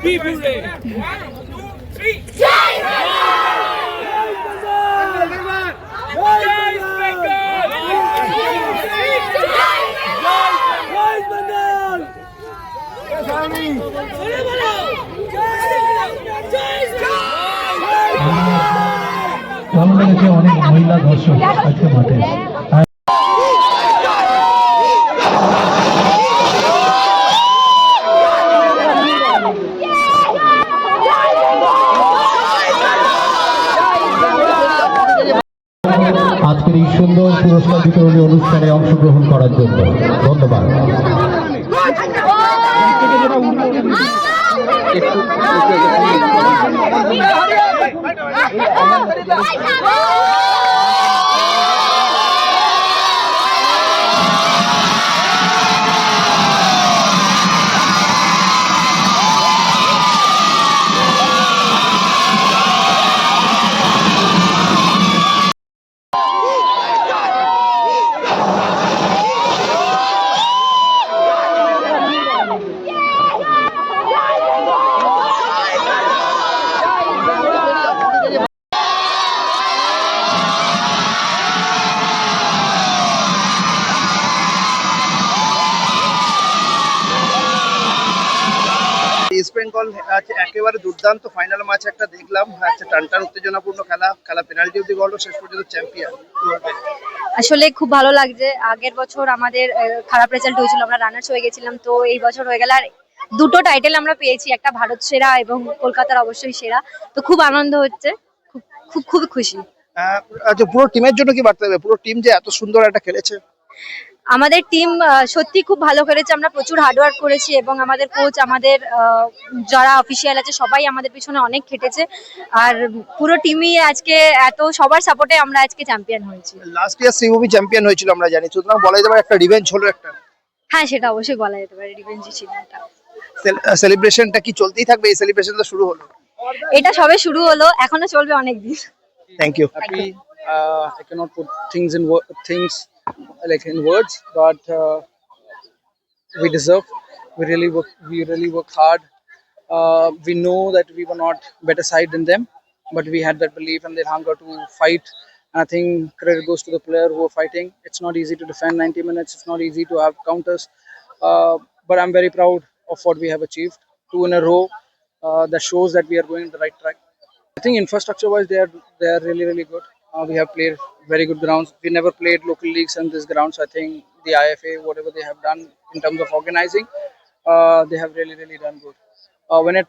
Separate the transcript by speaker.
Speaker 1: ত্রিপুরে
Speaker 2: ভালো লেগেছে অনেক মহিলা দর্শক আজকে মাঠে আর আজকের এই সুন্দর পুরস্কার বিতরণী অনুষ্ঠানে অংশগ্রহণ করার জন্য ধন্যবাদ।
Speaker 3: বেঙ্গল আছে একেবারে দুর্দান্ত ফাইনাল ম্যাচ একটা দেখলাম। আচ্ছা টানটান উত্তেজনাপূর্ণ খেলা খেলা পেনাল্টি অব্দি গল্প শেষ পর্যন্ত চ্যাম্পিয়ন
Speaker 4: আসলে খুব ভালো লাগছে। আগের বছর আমাদের খারাপ রেজাল্ট হয়েছিল আমরা রানার্স হয়ে গেছিলাম তো এই বছর হয়ে গেল আর দুটো টাইটেল আমরা পেয়েছি একটা ভারত সেরা এবং কলকাতার অবশ্যই সেরা। তো খুব আনন্দ হচ্ছে খুব খুব খুব খুশি।
Speaker 3: আচ্ছা পুরো টিমের জন্য কি বার্তা দেবে? পুরো টিম যে এত সুন্দর একটা খেলেছে।
Speaker 4: আমাদের টিম সত্যি খুব ভালো করেছে। আমরা প্রচুর হার্ডওয়ার্ক করেছি এবং আমাদের কোচ আমাদের আহ, যারা অফিসিয়াল আছে সবাই আমাদের পিছনে অনেক খেটেছে। আর পুরো টিমই আজকে এত সবার সাপোর্টে আমরা আজকে চ্যাম্পিয়ন হয়েছি।
Speaker 3: লাস্ট ইয়ার শ্রীভূমি চ্যাম্পিয়ন হয়েছিল আমরা জানি। সুতরাং বলা যেতে পারে একটা রিভেঞ্জ হলো একটা।
Speaker 4: হ্যাঁ সেটা অবশ্যই বলা যেতে পারে রিভেঞ্জি ছিল এটা।
Speaker 3: সেলিব্রেশনটা কি চলতেই থাকবে? এই সেলিব্রেশন তো শুরু হলো।
Speaker 4: এটা সবে শুরু হলো এখনও চলবে অনেক দিন
Speaker 3: thank you
Speaker 5: cannot put things in wo- things like in words, but uh, we deserve. We really work. We really work hard. Uh, we know that we were not better side than them, but we had that belief and that hunger to fight. And I think credit goes to the player who are fighting. It's not easy to defend 90 minutes. It's not easy to have counters. Uh, but I'm very proud of what we have achieved. Two in a row. Uh, that shows that we are going in the right track. I think infrastructure-wise, they are they are really really good. Uh, we have played very good grounds. We never played local leagues on this ground, so I think the IFA, whatever they have done in terms of organizing, uh, they have really really done good. Uh, when it